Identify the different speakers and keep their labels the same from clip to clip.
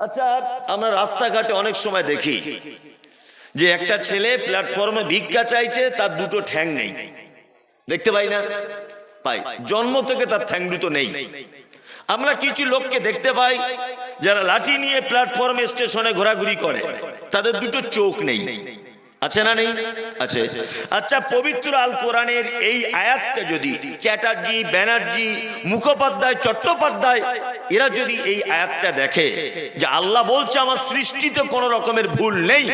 Speaker 1: আচ্ছা আমরা রাস্তাঘাটে অনেক সময় দেখি যে একটা ছেলে প্ল্যাটফর্মে ভিক্ষা চাইছে, তার দুটো ঠ্যাং নেই। দেখতে পাই না? পাই। জন্ম থেকে তার ঠ্যাং দুটো নেই। আমরা কিছু লোককে দেখতে পাই যারা লাঠি নিয়ে প্ল্যাটফর্মে স্টেশনে ঘোরাঘুরি করে। তাদের দুটো চোখ নেই। আছে না নেই? আছে। আচ্ছা পবিত্র আল কোরআনের এই আয়াতটা যদি চ্যাটার্জি, ব্যানার্জি, মুখোপাধ্যায়, চট্টোপাধ্যায়, এরা যদি এই আয়াতটা দেখে যে আল্লাহ বলছে আমার সৃষ্টিতে কোনো রকমের ভুল নেই,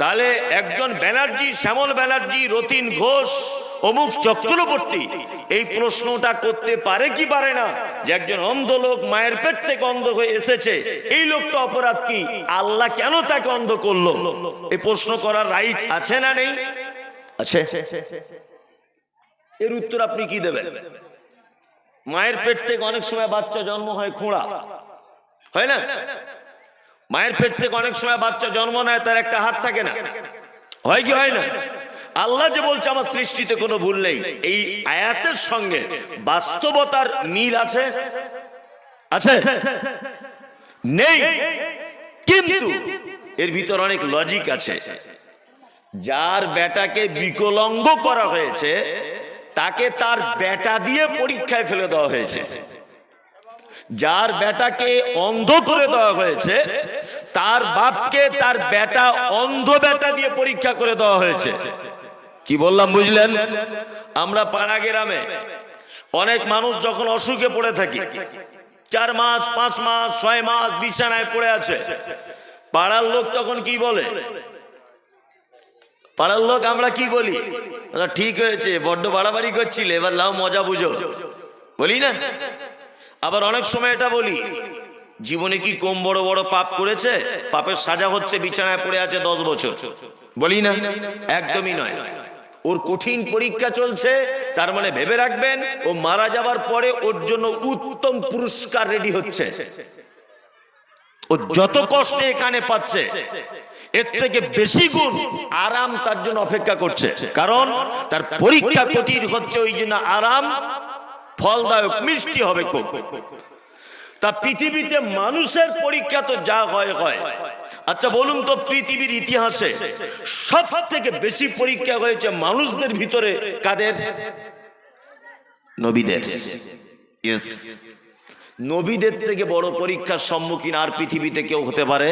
Speaker 1: তাহলে একজন ব্যানার্জি, শ্যামল ব্যানার্জি, রতিন ঘোষ অমুক চক্রবর্তী, এই প্রশ্নটা করতে পারে কি পারে না? যে একজন অন্ধ লোক মায়ের পেট থেকে অন্ধ হয়ে এসেছে। এই লোকটা অপরাধ কি? আল্লাহ কেন তাকে অন্ধ করল? এই প্রশ্ন করার রাইট আছে না নেই? আছে। এর উত্তর আপনি কি দেবেন? মায়ের পেট থেকে অনেক সময় বাচ্চা জন্ম হয় খোঁড়া। হয় না? মায়ের পেট থেকে অনেক সময় বাচ্চা জন্ম নেয়, তার একটা হাত থাকে না। হয় কি হয় না? আল্লাহ যে বলছে, আমার সৃষ্টিতে কোনো ভুল নেই। এই আয়াতের সঙ্গে বাস্তবতার মিল আছে? আছে? নেই। কিন্তু এর ভিতর অনেক লজিক আছে। যার বেটাকে বিকলঙ্গ করা হয়েছে, তাকে তার বেটা দিয়ে পরীক্ষায় ফেলে দেওয়া হয়েছে। যার বেটাকে অন্ধ করে দেওয়া হয়েছে, তার বাপকে তার বেটা অন্ধ বেটা দিয়ে পরীক্ষা করে দেওয়া হয়েছে। কি বললাম বুঝলেন? আমরা পাড়া গ্রামে অনেক মানুষ যখন অসুখে পড়ে থাকি, চার মাস, পাঁচ মাস, ছয় মাস বিছানায় পড়ে আছে, পাড়ার লোক তখন কি বলে? পাড়ার লোক আমরা কি বলি? ঠিক হয়েছে, বড্ড বাড়াবাড়ি করছিলে এবার লাও মজা বুঝো। বলি না? আবার অনেক সময় এটা বলি, জীবনে কি কম বড় বড় পাপ করেছে? পাপের সাজা হচ্ছে বিছানায় পড়ে আছে দশ বছর। বলি না? একদমই নয়। ওর কঠিন পরীক্ষা চলছে তার মানে ভেবে রাখবেন ও মারা যাওয়ার পরে ওর জন্য উত্তম পুরস্কার রেডি হচ্ছে। ও যত কষ্ট এখানে পাচ্ছে এর থেকে বেশি গুণ আরাম তার জন্য অপেক্ষা করছে। কারণ তার পরীক্ষা কঠিন হচ্ছে ওই জন্য আরাম ফলদায়ক মিষ্টি হবে খুব। তা পৃথিবীতে মানুষের পরীক্ষা তো যা হয় হয়। আচ্ছা বলুন তো, পৃথিবীর ইতিহাসে সব থেকে বেশি পরীক্ষা হয়েছে মানুষদের ভিতরে কাদের? নবীদের। নবীদের থেকে বড় পরীক্ষার সম্মুখীন আর পৃথিবীতে কেউ হতে পারে?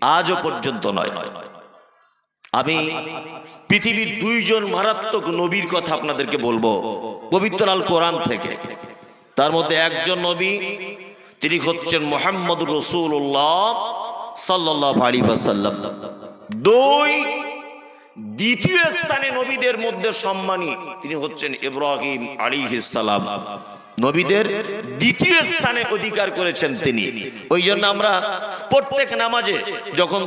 Speaker 1: আজও পর্যন্ত নয়। আমি পৃথিবীর দুইজন মারাত্মক নবীর কথা আপনাদেরকে বলব, পবিত্র আল কোরআন থেকে। তার মধ্যে একজন নবী তিনি হচ্ছেন মোহাম্মদ রসুল্লাহ সাল্লাহ আলী সাল্লাম দুই, দ্বিতীয় স্থানে নবীদের মধ্যে সম্মানী তিনি হচ্ছেন ইব্রাহিম আলী সালাম। নবীদের দ্বিতীয় স্থানে অধিকার করেছেন তিনি। ওই জন্য আমরা প্রত্যেক নামাজে যখন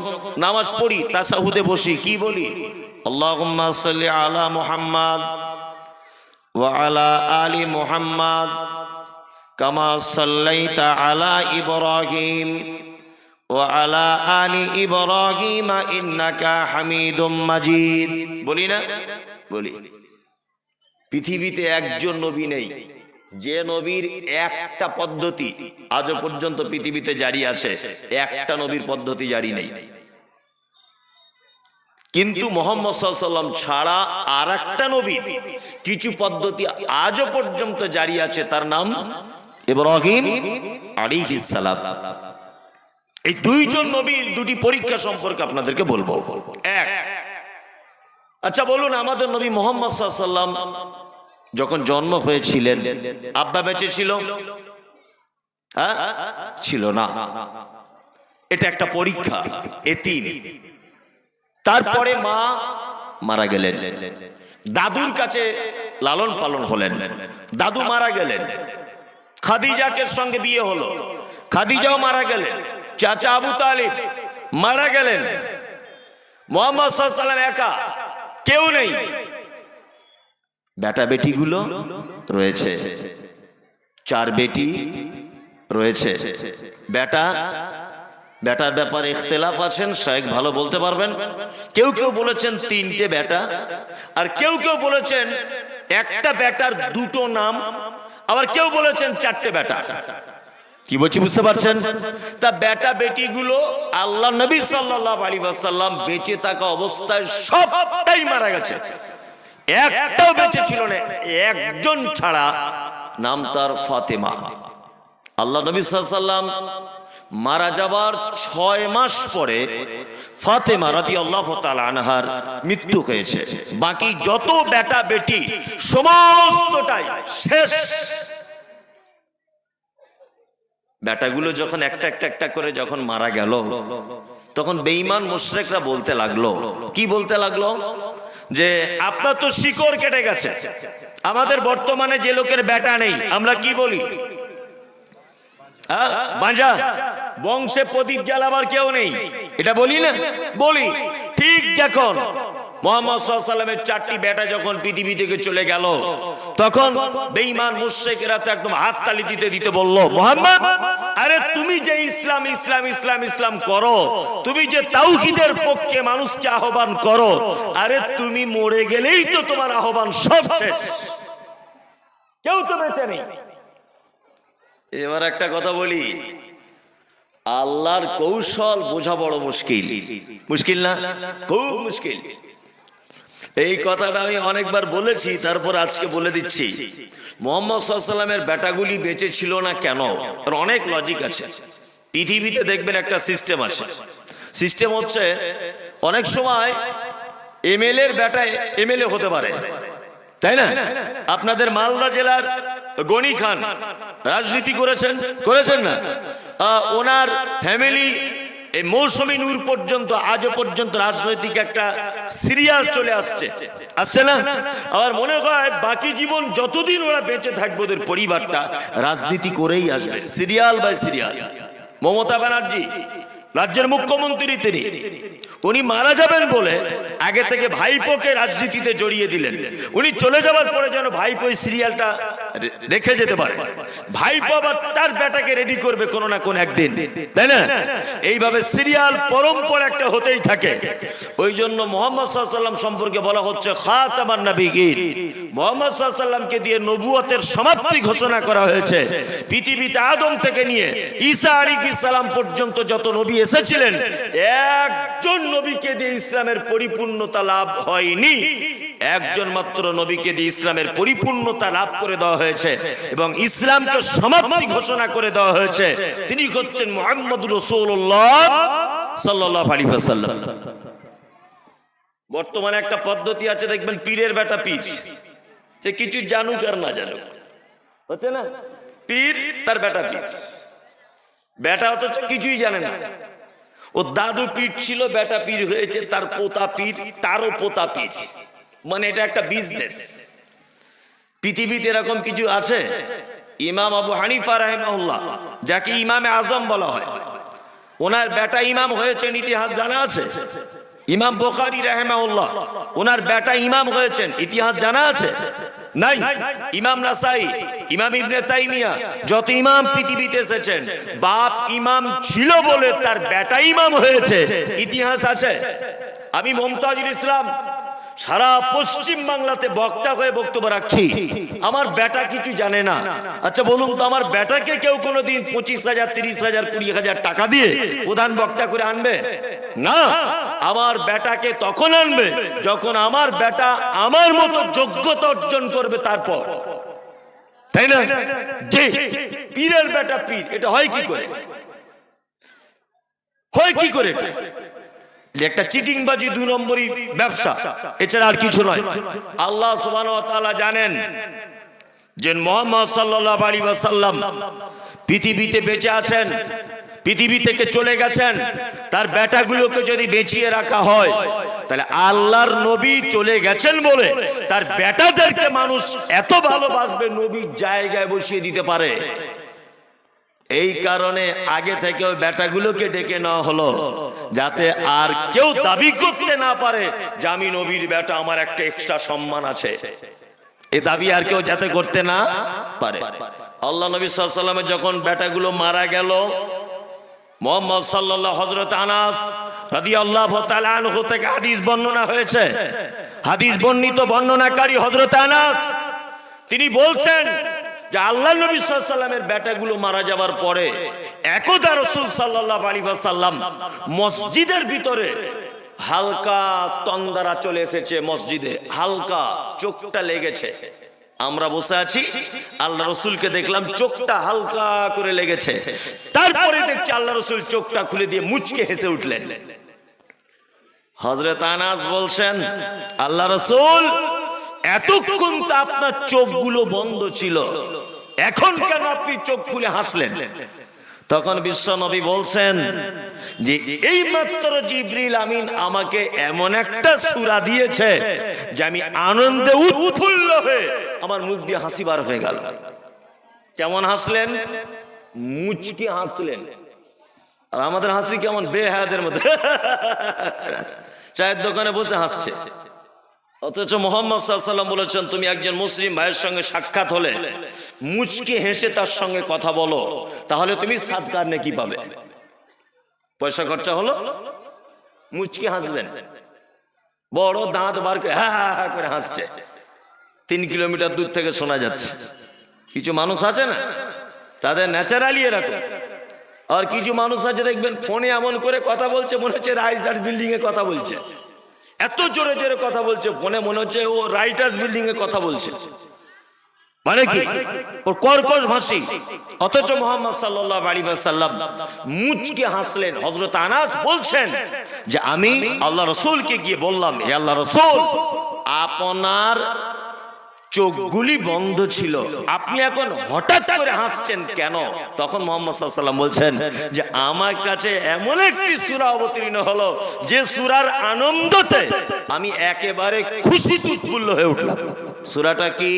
Speaker 1: নামাজ পড়ি, তাসাহুদে বসি, কি বলি? সাল্লি আলা মুহাম্মদ ওয়া আলা আলি মুহাম্মদ কামা সাল্লাইতা আলা ইব্রাহিম আলা আলি ইব্রাহিম ইন্নাকা হামিদুম মাজিদ। বলি না? বলি। পৃথিবীতে একজন নবী নেই। যে নবীর একটা পদ্ধতি আজও পর্যন্ত পৃথিবীতে জারি আছে। একটা নবীর পদ্ধতি জারি নেই। কিন্তু মোহাম্মদ সাল্লাম ছাড়া আর একটা নবী কিছু পদ্ধতি আজও পর্যন্ত জারি আছে। তার নাম ইব্রাহিম আলাইহিস সালাম। এই দুইজন নবীর দুটি পরীক্ষা সম্পর্কে আপনাদেরকে বলব। এক আচ্ছা বলুন, আমাদের নবী মোহাম্মদ সাল্লাম যখন জন্ম হয়েছিলেন, আব্বা বেঁচে ছিল? হ্যাঁ? ছিল না। এটা একটা পরীক্ষা, এতিম। তারপরে মা মারা গেলেন। দাদুর কাছে লালন পালন হলেন। দাদু মারা গেলেন। খাদিজাকে সঙ্গে বিয়ে হলো। খাদিজাও মারা গেলেন। চাচা আবু তালিব মারা গেলেন। মোহাম্মদ একা। কেউ নেই। বেটা বেটিগুলো রয়েছে। চার বেটি রয়েছে। বেটা, বেটার ব্যাপারে ইখতলাফ আছেন শাহেক ভালো বলতে পারবেন। কেউ কেউ বলেছেন তিনটে বেটা। আর কেউ কেউ বলেছেন একটা বেটার দুটো নাম আবার কেউ বলেছেন চারটে বেটা কি বলছি বুঝতে পারছেন? তা বেটা বেটি গুলো আল্লাহ নবী সাল্লাহ আলী সাল্লাম বেঁচে থাকা অবস্থায় সবটাই মারা গেছে। একটাও বেঁচে ছিল না, একজন ছাড়া নাম তার ফাতেমা। আল্লাহ নবী সাল্লাম মারা যাবার ছয় মাস পরে ফাতেমা রাদি আল্লাহ আনহার মৃত্যু হয়েছে। বাকি যত বেটা বেটি, সমস্তটাই শেষ। বেটাগুলো যখন একটা একটা একটা করে যখন মারা গেল, তখন বেঈমান মুশরেকরা বলতে লাগল। কি বলতে লাগল? যে, আপনার তো শিকড় কেটে গেছে। আমাদের বর্তমানে যে লোকের বেটা নেই, আমরা কি বলি? বংশে কেউ নেই। এটা বলি না? বলি। ঠিক যখন চারটি বেটা যখন পৃথিবী থেকে চলে গেল, তখন মুশরিকেরা তো একদম হাততালি দিতে দিতে বলল, মোহাম্মদ, আরে তুমি যে ইসলাম ইসলাম ইসলাম ইসলাম করো, তুমি যে তাওহীদের পক্ষে মানুষকে আহ্বান করো, আরে তুমি মরে গেলেই তো তোমার আহ্বান সব শেষ। কেউ তো বেঁচে নেই। এবার একটা কথা বলি। আল্লাহর কৌশল বোঝা বড় মুশকিল। মুশকিল না? খুব মুশকিল। এই কথাটা আমি অনেকবার বলেছি, তারপর আজকে বলে দিচ্ছি। মোহাম্মদ সাল্লামের বেটাগুলি বেঁচে ছিল না কেন? অনেক লজিক আছে। পৃথিবীতে দেখবেন একটা সিস্টেম আছে। সিস্টেম হচ্ছে, অনেক সময় এমএলএর এর বেটা এমএলএ হতে পারে। তাই না? আপনাদের মালদা জেলার গনি খান। রাজনীতি করেছেন? করেছেন না? ওনার ফ্যামিলি এই মৌসুমী নূর পর্যন্ত, আজও পর্যন্ত রাজনৈতিক একটা সিরিয়াল চলে আসছে। আসছে না? আমার মনে হয় বাকি জীবন যতদিন ওরা বেঁচে থাকবে, ওদের পরিবারটা রাজনীতি করেই আসবে। Serial by serial. Mamata Banerjee রাজ্যের মুখ্যমন্ত্রী তিনি। উনি মারা যাবেন বলে আগে থেকে ভাইপোকে রাজনীতিতে জড়িয়ে দিলেন। উনি চলে যাওয়ার পরে যেন ভাইপো সিরিয়ালটা রেখে যেতে পারে। ভাইপো আবার তার বেটাকে রেডি করবে কোনো না কোন একদিন। তাই না? এইভাবে সিরিয়াল পরম্পরা একটা হতেই থাকে। ওই জন্য মোহাম্মদ সাল্লাম সম্পর্কে বলা হচ্ছে খাত খাতামান নবীগীর মোহাম্মদ সাল্লামকে দিয়ে নবুয়তের সমাপ্তি ঘোষণা করা হয়েছে। পৃথিবীতে আদম থেকে নিয়ে ঈসা আলাইহিস সালাম পর্যন্ত যত নবী এসেছিলেন। একজন নবীকে দিয়ে ইসলামের পরিপূর্ণতা লাভ হয়নি। একজন মাত্র নবীকে দিয়ে ইসলামের পরিপূর্ণতা লাভ করে দেওয়া হয়েছে এবং ইসলামকে সমাপ্তি ঘোষণা করে দেওয়া হয়েছে। তিনি হচ্ছেন মোহাম্মদ রসুল্লাহ সাল্লাহ আলী সাল্লাম বর্তমানে একটা পদ্ধতি আছে, দেখবেন পীরের বেটা পীর। সে কিছু জানুক আর না জানুক। হচ্ছে না? পীর তার বেটা পীর। বেটা অথচ কিছুই জানে না। ও দাদু পীর ছিল, বেটা পীর হয়েছে, তার পোতা পীর, তারও পোতা পীর। মানে এটা একটা বিজনেস পৃথিবীতে এরকম কিছু আছে? ইমাম আবু হানিফা রাহেমাউল্লাহ যাকে ইমামে আজম বলা হয়। ওনার বেটা ইমাম হয়েছেন, ইতিহাস জানা আছে? ইমাম বোখারি রাহেমাউল্লাহ ওনার বেটা ইমাম হয়েছেন, ইতিহাস জানা আছে? নাই। ইমাম নাসাই, ইমাম ইবনে তাইমিয়া, যত ইমাম পৃথিবীতে এসেছেন, বাপ ইমাম ছিল বলে তার বেটা ইমাম হয়েছে। ইতিহাস আছে। আমি মমতাজুল ইসলাম সারা পশ্চিম বাংলাতে বক্তা হয়ে বক্তব্য রাখছি। আমার বেটা কিছু জানে না। আচ্ছা বলুন তো, আমার বেটাকে কেউ কোনোদিন পঁচিশ হাজার, তিরিশ হাজার, কুড়ি হাজার টাকা দিয়ে প্রধান বক্তা করে আনবে? না। আমার বেটাকে তখন আনবে যখন আমার বেটা আমার মতো যোগ্যতা অর্জন করবে তারপর। তাই না? যে পীরের বেটা পীর, এটা হয় কি করে? হয় কি করে একটা চিটিংবাজি দুই নম্বরই ব্যবসা। এছাড়া আর কিছু নয়। আল্লাহ তাআলা জানেন যে মোহাম্মদ সাল্লাল্লাহু আলাইহি ওয়াসাল্লাম পৃথিবীতে বেঁচে আছেন, পৃথিবী থেকে চলে গেছেন, তার বেটাগুলোকে যদি বেঁচিয়ে রাখা হয়, তাহলে আল্লাহর নবী চলে গেছেন বলে তার বেটাদেরকে মানুষ এত ভালোবাসবে নবীর জায়গায় বসিয়ে দিতে পারে। এই কারণে আগে থেকে ওই বেটাগুলোকে ডেকে নেওয়া হলো, যাতে আর কেউ দাবি করতে না পারে যে আমি নবীর বেটা আমার একটা এক্সট্রা সম্মান আছে। এ দাবি আর কেউ যাতে করতে না পারে। আল্লাহ নবী সাল্লামের যখন বেটাগুলো মারা গেল, মোহাম্মদ সাল্লাল্লাহ হজরত আনাস রাদিয়াল্লাহু তাআলা আনহু থেকে হাদিস বর্ণনা হয়েছে। হাদিস বর্ণিত বর্ণনাকারী হজরত আনাস, তিনি বলছেন যে আল্লাহ নবী সাল্লামের বেটাগুলো মারা যাওয়ার পরে একদা রসুল সাল্লাহ আলী সাল্লাম মসজিদের ভিতরে হালকা তন্দারা চলে এসেছে মসজিদে, হালকা চোখটা লেগেছে। আমরা বসে আছি আল্লাহ রসুলকে দেখলাম চোখটা হালকা করে লেগেছে। তারপরে দেখছি আল্লাহ রসুল চোখটা খুলে দিয়ে মুচকে হেসে উঠলেন। হজরত আনাস বলছেন আল্লাহ রসুল, এতক্ষণ তো আপনার চোখগুলো বন্ধ ছিল। এখন কেন আপনি চোখ খুলে হাসলেন? তখন বিশ্ব নবী বলছেন যে এই মাত্র জিব্রিল আমিন আমাকে এমন একটা সূরা দিয়েছে যে আমি আনন্দে উৎফুল্ল হয়ে আমার মুখ দিয়ে হাসি বার হয়ে গেল। কেমন হাসলেন? মুচকি হাসলেন। আর আমাদের হাসি কেমন? বেহায়াদের মধ্যে। চায়ের দোকানে বসে হাসছে। অথচ মোহাম্মদ সাল্লাম বলেছেন, তুমি একজন মুসলিম ভাইয়ের সঙ্গে সাক্ষাৎ হলে মুচকি হেসে তার সঙ্গে কথা বলো, তাহলে তুমি সাদকার নাকি পাবে। পয়সা খরচা হলো, মুচকি হাসবেন। বড় দাঁত বার করে হ্যাঁ হ্যাঁ হ্যাঁ করে হাসছে। তিন কিলোমিটার দূর থেকে শোনা যাচ্ছে। কিছু মানুষ আছে না? তাদের ন্যাচারালি এরকম। আর কিছু মানুষ আছে, দেখবেন ফোনে এমন করে কথা বলছে, মনে হচ্ছে রাইজার্স বিল্ডিং এ কথা বলছে। এত জোরে জোরে কথা বলছে, মনে মনে হচ্ছে ও রাইটার্স বিল্ডিং এ কথা বলছে। মানে কি? ওর কর্কশ ভাসি অথচ মোহাম্মদ সাল্লাহ আলাইহি ওয়াসাল্লাম মুচকে হাসলেন। হজরত আনাস বলছেন যে, আমি আল্লাহ রসুলকে গিয়ে বললাম, হে আল্লাহ রসুল, আপনার চোখগুলি বন্ধ ছিল। আপনি এখন হঠাৎ করে হাসছেন কেন? তখন মোহাম্মদ বলছেন যে, আমার কাছে এমন একটি সুরা অবতীর্ণ হলো, যে সুরার আনন্দতে আমি একেবারে খুশি উৎফুল্ল হয়ে উঠলাম। সুরাটা কি?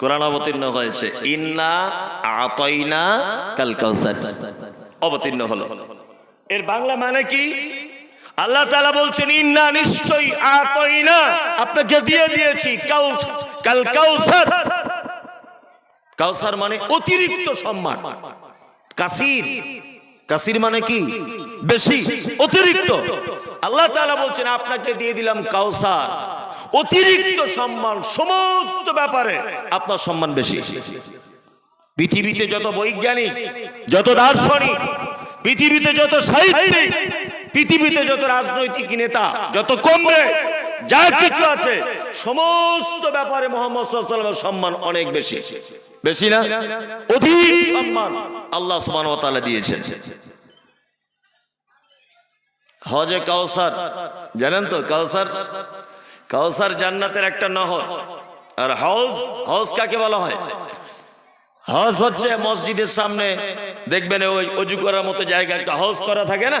Speaker 1: কোরআন অবতীর্ণ হয়েছে। ইন্না আতইনা কাল অবতীর্ণ হলো। এর বাংলা মানে কি? আল্লাহ তালা বলছেন, ইন্না নিশ্চয়ই আতইনা। আপনাকে দিয়ে দিয়েছি কাল কাউসার। কাউসার মানে অতিরিক্ত সম্মান। কাসির। কাসির মানে কি? বেশি, অতিরিক্ত। আল্লাহ তাআলা বলছেন, আপনাকে দিয়ে দিলাম কাউসার। অতিরিক্ত সম্মান সমস্ত ব্যাপারে আপনার সম্মান বেশি। পৃথিবীতে যত বৈজ্ঞানিক, যত দার্শনিক, পৃথিবীতে যত সাহিত্যিক পৃথিবীতে যত রাজনৈতিক নেতা যত কমরে যা কিছু আছে সমস্ত ব্যাপারে মোহাম্মদ সাল্লামের সম্মান অনেক বেশি। বেশি না? অধিক সম্মান আল্লাহ তাআলা দিয়েছেন। হজে কাউসার জানেন তো কাউসার? কাউসার জান্নাতের একটা নহর। আর হাউস হাউস কাকে বলা হয়? হাউস হচ্ছে মসজিদের সামনে দেখবেন ওই অজু করার মতো জায়গা একটা হাউস করা থাকে না?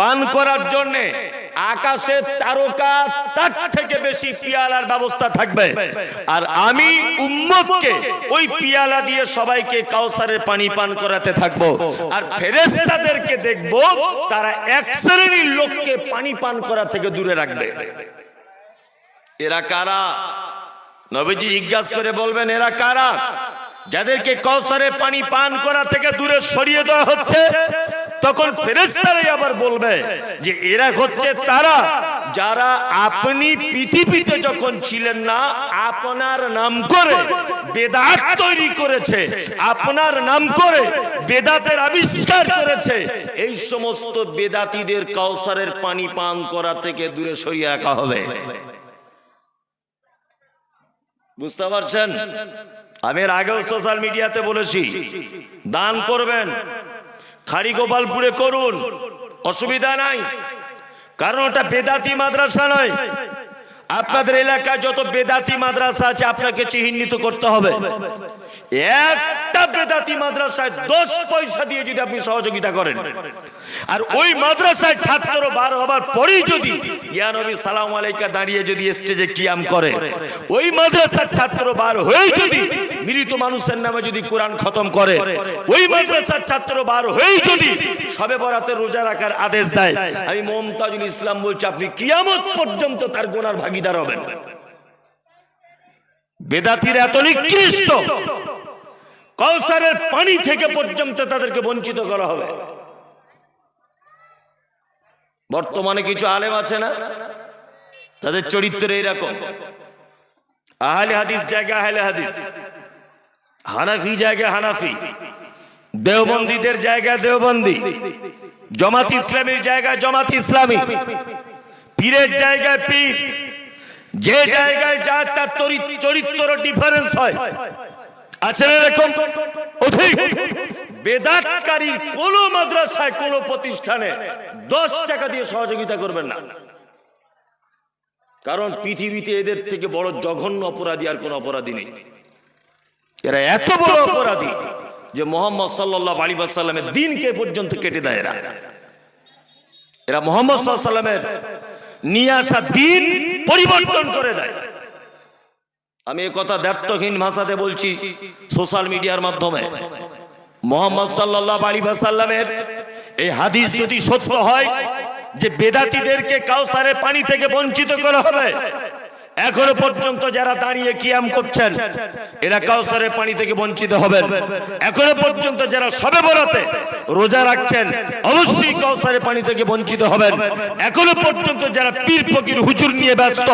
Speaker 1: পান করার জন্য আকাশের তারকা তার থেকে বেশি পিয়ালার ব্যবস্থা থাকবে। আর আমি উম্মতকে ওই পিয়ালা দিয়ে সবাইকে কাউসারের পানি পান করাতে থাকব। আর ফেরেশতাদেরকে দেখব, তারা এক শ্রেণির লোককে পানি পান করা থেকে দূরে রাখবে। এরা কারা? নবীজি জিজ্ঞাসা করে বলবেন, এরা কারা? যাদেরকে কৌসারে পানি পান করা থেকে দূরে সরিয়ে দেওয়া হচ্ছে তখন ফেরেস্তারাই আবার বলবে যে এরা হচ্ছে তারা। যারা আপনি পৃথিবীতে যখন ছিলেন না, আপনার নাম করে বেদাত তৈরি করেছে, আপনার নাম করে বেদাতের আবিষ্কার করেছে। এই সমস্ত বেদাতীদের কাউসারের পানি পান করা থেকে দূরে সরিয়ে রাখা হবে। বুঝতে পারছেন? আমি আগেও সোশ্যাল মিডিয়াতে বলেছি, দান করবেন খাড়ি গোপালপুরে করুন। অসুবিধা নাই। কারণ ওটা বেদাতি মাদ্রাসা নয়। আপনাদের এলাকায় যত বেদাতি মাদ্রাসা আছে, আপনাকে চিহ্নিত করতে হবে। একটা বেদাতি মাদ্রাসায় দশ পয়সা দিয়ে যদি আপনি সহযোগিতা করেন, আর ওই মাদ্রাসায় ছাত্র বার হবার পরেই যদি ইয়া নবী, সালাম আলাইকা দাঁড়িয়ে যদি স্টেজে কিয়াম করে, ওই মাদ্রাসার ছাত্র বার হয়ে যদি মৃত মানুষের নামে যদি কোরআন খতম করে, ওই মাদ্রাসার ছাত্র বার হয়েই যদি সবে বরাতে রোজা রাখার আদেশ দেয়, আমি মমতাজুল ইসলাম বলছি, আপনি কিয়ামত পর্যন্ত তার গোনার ভাগিদার হবেন বেদাতির এত নিকৃষ্ট। কৌসারের পানি থেকে পর্যন্ত তাদেরকে বঞ্চিত করা হবে। বর্তমানে কিছু আলেম আছে না? তাদের চরিত্র এইরকম আহলে হাদিস জায়গা, আহলে হাদিস। হানাফি জায়গা, হানাফি। দেওবন্দীদের জায়গা, দেওবন্দি। জমাত ইসলামীর জায়গা, জামাত ইসলামী। পীরের জায়গায় পীর। যে জায়গায় যা তার তরি- চরিত্র ডিফারেন্স হয়। আছে এরকম? বেদাতকারী কোন মাদ্রাসায়, কোন প্রতিষ্ঠানে দশ টাকা দিয়ে সহযোগিতা করবেন না। কারণ পৃথিবীতে এদের থেকে বড় জঘন্য অপরাধী আর কোন অপরাধী নেই। এরা এত বড় অপরাধী যে মোহাম্মদ সাল্লাহ আলী সাল্লামের দিনকে পর্যন্ত কেটে দেয় এরা। এরা মোহাম্মদ সাল্লামের নিয়ে আসা দিন পরিবর্তন করে দেয়। আমি এ কথা দ্ব্যর্থহীন ভাষাতে বলছি সোশ্যাল মিডিয়ার মাধ্যমে। মোহাম্মদ সাল্লাহ আলী সাল্লামের এই হাদিস যদি সত্য হয়, যে বেদাতিদেরকে কাউসারের পানি থেকে বঞ্চিত করা হবে এখনও পর্যন্ত যারা দাঁড়িয়ে কিয়াম করছেন, এরা কাউসারের পানি থেকে বঞ্চিত হবেন। এখনও পর্যন্ত যারা সবে বরাতে রোজা রাখছেন, অবশ্যই কাউসারের পানি থেকে বঞ্চিত হবেন। এখনও পর্যন্ত যারা পীর ফকির হুজুর নিয়ে ব্যস্ত,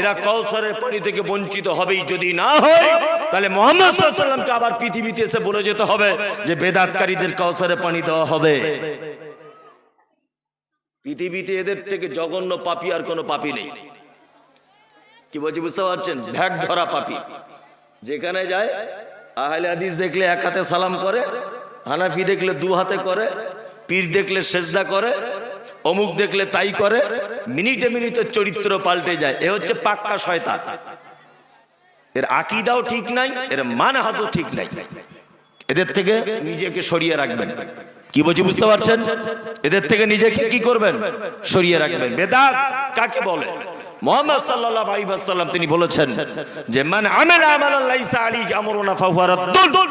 Speaker 1: এরা কাউসারের পানি থেকে বঞ্চিত হবেই। যদি না হয়, তাহলে মোহাম্মদ সাল্লামকে আবার পৃথিবীতে এসে বলে যেতে হবে যে বেদাতকারীদের কাউসারে পানি দেওয়া হবে। পৃথিবীতে এদের থেকে জঘন্য পাপি আর কোনো পাপি নেই। কি বলছি বুঝতে পারছেন? ভ্যাগ ধরা পাপি। যেখানে যায় আহলে হাদিস দেখলে এক হাতে সালাম করে হানাফি দেখলে দু হাতে করে পীর দেখলে সেজদা করে অমুক দেখলে তাই করে মিনিটে মিনিটে চরিত্র পাল্টে যায়। এ হচ্ছে পাক্কা শয়তান। এর আকিদাও ঠিক নাই এর মানহাজও ঠিক নাই। এদের থেকে নিজেকে সরিয়ে রাখবেন। কি বলছি বুঝতে পারছেন? এদের থেকে নিজেকে কি করবেন? সরিয়ে রাখবেন। বেদাত কাকে বলে? মোহাম্মদ সাল্লাল্লাহু আলাইহি ওয়াসাল্লাম তিনি বলেছেন যে, মান আমালা আমালান লাইসা আলাইহি আমরুনা ফাহুয়া রাদ্দুন।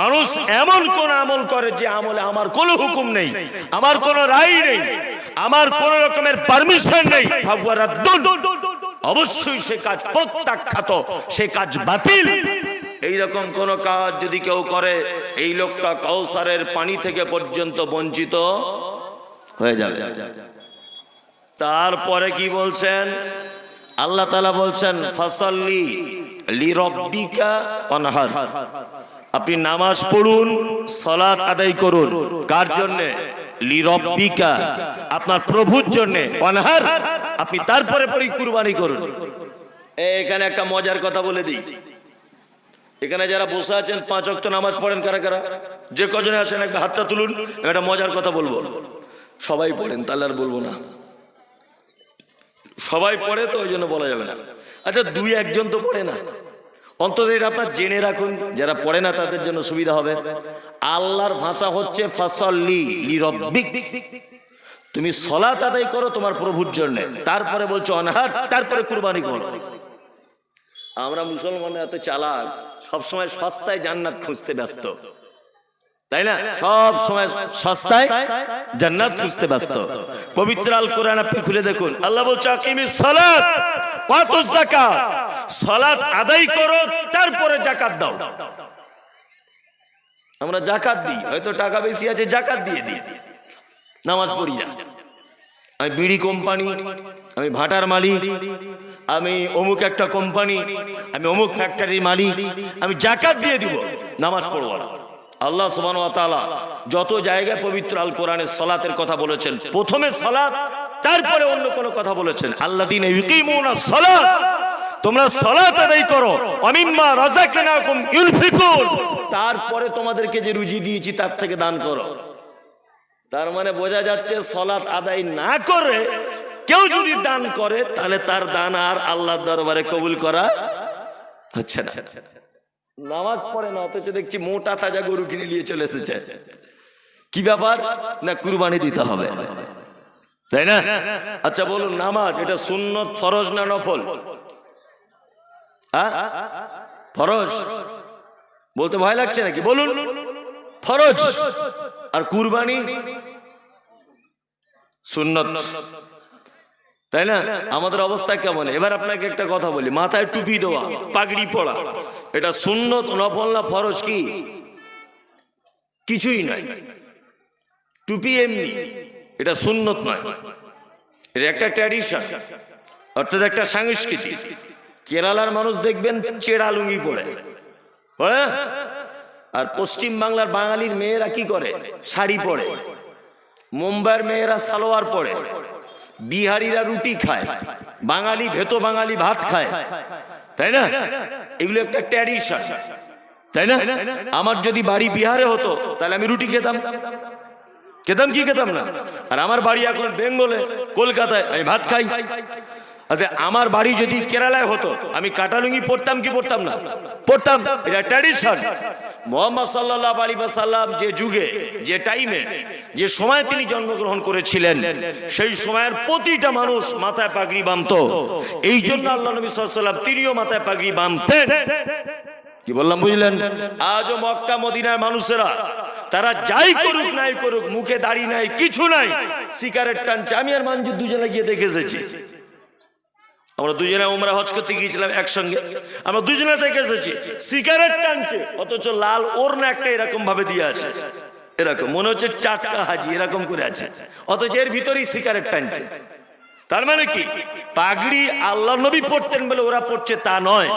Speaker 1: মানুষ এমন কোন আমল করে যে আমলে আমার কোনো হুকুম নেই, আমার কোনো রায় নেই, আমার কোন রকমের পারমিশন নেই। ফাহুয়া অবশ্যই সে কাজ প্রত্যাখ্যাত, সে কাজ বাতিল। এইরকম কোন কাজ যদি কেউ করে, এই লোকটা কৌসারের পানি থেকে পর্যন্ত বঞ্চিত হয়ে যাবে। তারপরে কি বলছেন? আল্লাহ তালা বলছেন অনহার আপনি নামাজ পড়ুন সলাৎ আদায় করুন। কার জন্যে? লিরব্বিকা, আপনার প্রভুর জন্যে। অনহার আপনি তারপরে পরেই কুরবানি করুন। এখানে একটা মজার কথা বলে দিই। এখানে যারা বসে আছেন, পাঁচ অক্ত নামাজ পড়েন কারা কারা? যে কজনে আসেন একটা হাতটা তুলুন, একটা মজার কথা বলব। সবাই পড়েন, তাহলে আর বলব না। সবাই পড়ে তো ওই জন্য বলা যাবে না। আচ্ছা দুই একজন তো পড়ে না। অন্তত এটা আপনার জেনে রাখুন, যারা পড়ে না তাদের জন্য সুবিধা হবে। আল্লাহর ভাষা হচ্ছে তুমি সলাত আদায় করো তোমার প্রভুর জন্য। তারপরে বলছো অনাহার, তারপরে কুরবানি করো। আমরা মুসলমান এত চালাক, সবসময় সস্তায় জান্নাত খুঁজতে ব্যস্ত। তাই না? সব সময় সস্তায় জান্নাত খুঁজতে ব্যস্ত। পবিত্র আল কোরআন আপনি খুলে দেখুন। আল্লাহ বলছে আকিমিস সালাত কত যাকাত, সালাত আদায় করো, তারপরে যাকাত দাও। আমরা জাকাত দিই, হয়তো টাকা বেশি আছে জাকাত দিয়ে দিই। নামাজ পড়ি না। আমি বিড়ি কোম্পানি, আমি ভাটার মালিক, আমি অমুক একটা কোম্পানি, আমি অমুক ফ্যাক্টরির মালিক, আমি জাকাত দিয়ে দিব, নামাজ পড়ব না। আল্লাহ সুবান যত জায়গায় পবিত্র আল কোরআনের সলাতের কথা বলেছেন, প্রথমে সলাত, তারপরে অন্য কোনো কথা বলেছেন। আল্লাহ দিন সলাত, তোমরা সলাত আদায় করো। অমিম্মা রাজাকানাকুম ইউনফিকুন, তারপরে তোমাদেরকে যে রুজি দিয়েছি তার থেকে দান করো। তার মানে বোঝা যাচ্ছে সলাৎ আদায় না করে কেউ যদি দান করে, তাহলে তার দান আর আল্লাহর দরবারে কবুল করা হচ্ছে না। নামাজ পড়ে না, অথচ দেখছি মোটা তাজা গরু কিনে নিয়ে চলে এসেছে। কি ব্যাপার? না, কুরবানি দিতে হবে। তাই না? আচ্ছা বলুন, নামাজ, এটা সুন্নত ফরজ না নফল? হ্যাঁ? ফরজ? বলতে ভয় লাগছে নাকি? বলুন। ফরজ? আর কুরবানি? সুন্নত। তাই না? আমাদের অবস্থা কেমন? এবার আপনাকে একটা কথা বলি, মাথায় টুপি দেওয়া, পাগড়ি পড়া এটা সুন্নত নফল না ফরজ কি? কিছুই নয় টুপি এমনি, এটা সুন্নত নয়। এটা একটা ট্র্যাডিশন, অর্থাৎ একটা সংস্কৃতি। কেরালার মানুষ দেখবেন চেরা লুঙ্গি পরে। পরে আর পশ্চিম বাংলার বাঙালির মেয়েরা কি করে? শাড়ি পরে। মুম্বাইয়ের মেয়েরা সালোয়ার পরে। বিহারিরা রুটি খায়, বাঙালি ভেতো বাঙালি ভাত খায়। তাই না? এগুলো একটা ট্র্যাডিশন তাই না? আমার যদি বাড়ি বিহারে হতো, তাহলে আমি রুটি খেতাম। খেতাম কি খেতাম না? আর আমার বাড়ি এখন বেঙ্গলে, কলকাতায়, আমি ভাত খাই। আচ্ছা আমার বাড়ি যদি কেরালায় হতো, আমি কাটালুঙ্গি পড়তাম কি পড়তাম না? পড়তাম এটা ট্র্যাডিশন মোহাম্মদ সাল্লাহ আলী সাল্লাম যে যুগে, যে টাইমে যে সময় তিনি জন্মগ্রহণ করেছিলেন, সেই সময়ের প্রতিটা মানুষ মাথায় পাগড়ি বাঁধত। এই জন্য আল্লাহ নবী সাল্লাম তিনিও মাথায় পাগড়ি বাঁধতেন। কি বললাম, বুঝলেন? আজও মক্কা, মদিনার মানুষেরা, তারা যাই করুক, নাই করুক, মুখে দাড়ি নাই, কিছু নাই, সিগারেট টানছে। আমি আর মানজু দুজনে গিয়ে দেখে এসেছি। আমরা দুজনে ওমরা হজ করতে গিয়েছিলাম একসঙ্গে। আমরা দুজনে দেখে এসেছি, সিগারেট টানছে, অথচ লাল ওর না একটা এরকম ভাবে দিয়ে আছে। এরকম। মনে হচ্ছে টাটকা হাজি, এরকম করে আছে। অথচ এর ভিতরেই সিগারেট টানছে। তার মানে কি? পাগড়ি আল্লাহ নবী পড়তেন বলে ওরা পড়ছে তা নয়।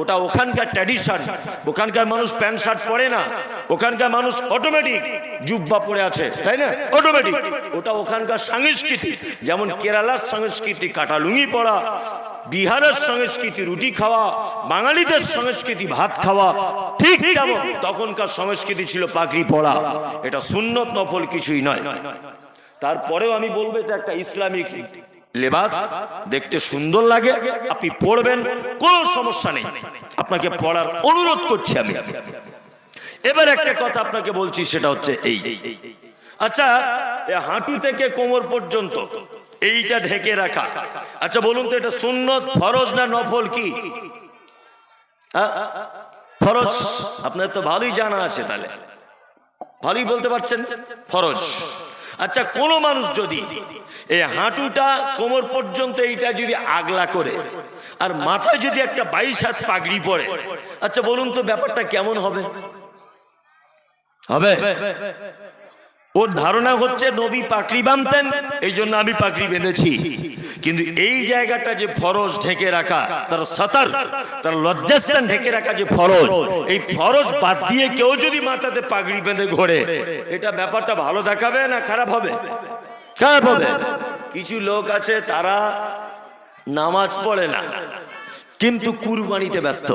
Speaker 1: ওটা ওখানকার ট্র্যাডিশন ওখানকার মানুষ প্যান্ট শার্ট পরে না। ওখানকার মানুষ অটোমেটিক জুব্বা পরে আছে, তাই না? অটোমেটিক ওটা ওখানকার সংস্কৃতি। যেমন কেরালার সংস্কৃতি কাটা লুঙ্গি পরা বিহারের সংস্কৃতি রুটি খাওয়া, বাঙালিদের সংস্কৃতি ভাত খাওয়া, ঠিক তেমন তখনকার সংস্কৃতি ছিল পাগড়ি পড়া এটা সুন্নত নফল কিছুই নয়। তারপরেও আমি বলব, এটা একটা ইসলামিক লেবাস, দেখতে সুন্দর লাগে, আপনি পড়বেন, কোনো সমস্যা নেই। আপনাকে পড়ার অনুরোধ করছি আমি। এবার একটা কথা আপনাকে বলছি, সেটা হচ্ছে এই। আচ্ছা হাঁটু থেকে কোমর পর্যন্ত এইটা ঢেকে রাখা। আচ্ছা বলুন তো, এটা সুন্নত, ফরজ না নফল কি? হ্যাঁ? ফরজ? আপনার তো ভালোই জানা আছে তাহলে। ভালোই বলতে পারছেন? ফরজ। আচ্ছা কোন মানুষ যদি এই হাঁটুটা কোমর পর্যন্ত এইটা যদি আগলা করে, আর মাথায় যদি একটা বাইশ হাত পাগড়ি পড়ে আচ্ছা বলুন তো, ব্যাপারটা কেমন হবে? হবে। ওর ধারণা হচ্ছে নবী পাকড়ি বাঁধতেন এই জন্য আমি পাকড়ি বেঁধেছি। কিন্তু এই জায়গাটা যে ফরজ ঢেকে রাখা, তার সাতার, তার লজ্জাস্থান ঢেকে রাখা যে ফরজ, এই ফরজ বাদ দিয়ে কেউ যদি মাথাতে পাগড়ি বেঁধে ঘোরে, এটা ব্যাপারটা ভালো দেখাবে না খারাপ হবে? খারাপ হবে। কিছু লোক আছে, তারা নামাজ পড়ে না, কিন্তু কুরবানিতে ব্যস্ত।